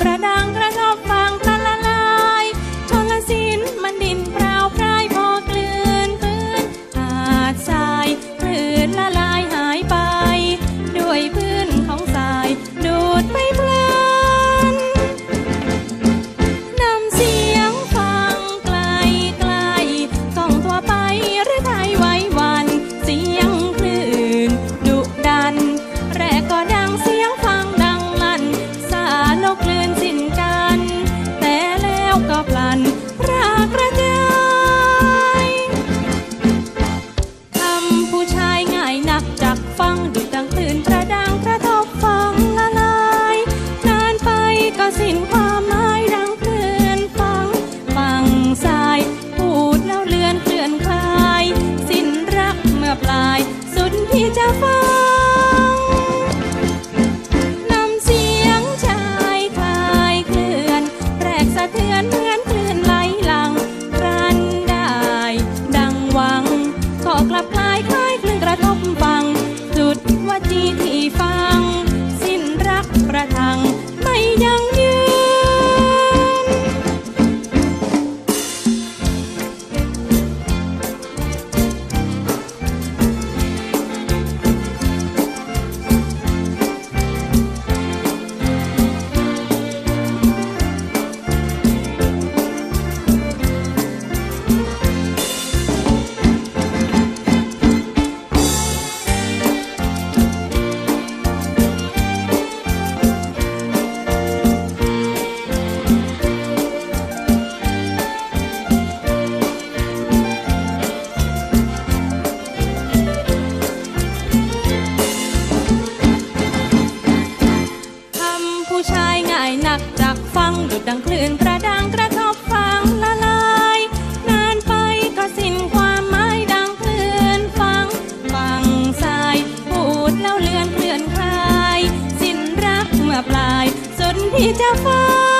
พระดัง สุดพี่จะฟังนำเสียงชายคลายเคลื่อนแรกสะเทือนเหมือนคลื่นไหลหลังรันได้ ดังหวังก็กลับคลายคลายคลื่นกระทบฟัง สุดว่าจีที่ฟัง สุดที่